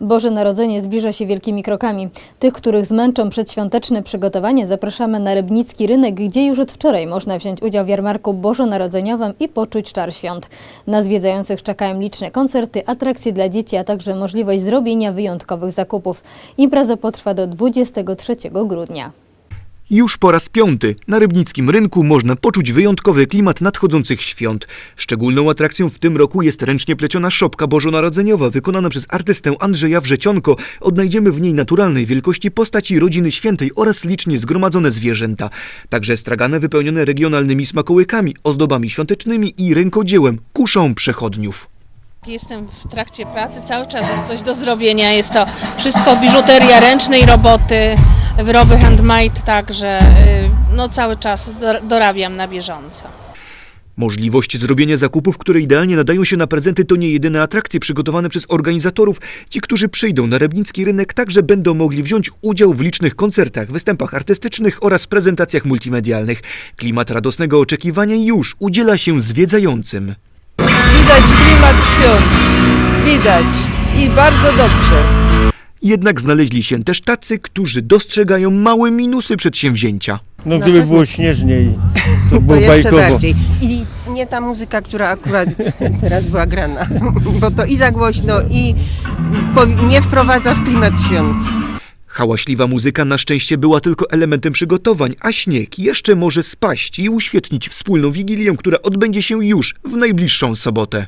Boże Narodzenie zbliża się wielkimi krokami. Tych, których zmęczą przedświąteczne przygotowania, zapraszamy na Rybnicki Rynek, gdzie już od wczoraj można wziąć udział w jarmarku bożonarodzeniowym i poczuć czar świąt. Na zwiedzających czekają liczne koncerty, atrakcje dla dzieci, a także możliwość zrobienia wyjątkowych zakupów. Impreza potrwa do 23 grudnia. Już po raz piąty na rybnickim rynku można poczuć wyjątkowy klimat nadchodzących świąt. Szczególną atrakcją w tym roku jest ręcznie pleciona szopka bożonarodzeniowa wykonana przez artystę Andrzeja Wrzecionko. Odnajdziemy w niej naturalnej wielkości postaci rodziny świętej oraz licznie zgromadzone zwierzęta. Także stragane wypełnione regionalnymi smakołykami, ozdobami świątecznymi i rękodziełem kuszą przechodniów. Jestem w trakcie pracy, cały czas jest coś do zrobienia. Jest to wszystko biżuteria ręcznej roboty, wyroby handmade, także y, no, cały czas dor- dorabiam na bieżąco. Możliwość zrobienia zakupów, które idealnie nadają się na prezenty, to nie jedyne atrakcje przygotowane przez organizatorów. Ci, którzy przyjdą na Rybnicki Rynek, także będą mogli wziąć udział w licznych koncertach, występach artystycznych oraz prezentacjach multimedialnych. Klimat radosnego oczekiwania już udziela się zwiedzającym. Widać klimat świąt. Widać. I bardzo dobrze. Jednak znaleźli się też tacy, którzy dostrzegają małe minusy przedsięwzięcia. No gdyby było śnieżniej, to To było jeszcze bajkowo. bardziej. I nie ta muzyka, która akurat teraz była grana. Bo to i za głośno, i powi- nie wprowadza w klimat świąt. Hałaśliwa muzyka na szczęście była tylko elementem przygotowań, a śnieg jeszcze może spaść i uświetnić wspólną wigilię, która odbędzie się już w najbliższą sobotę.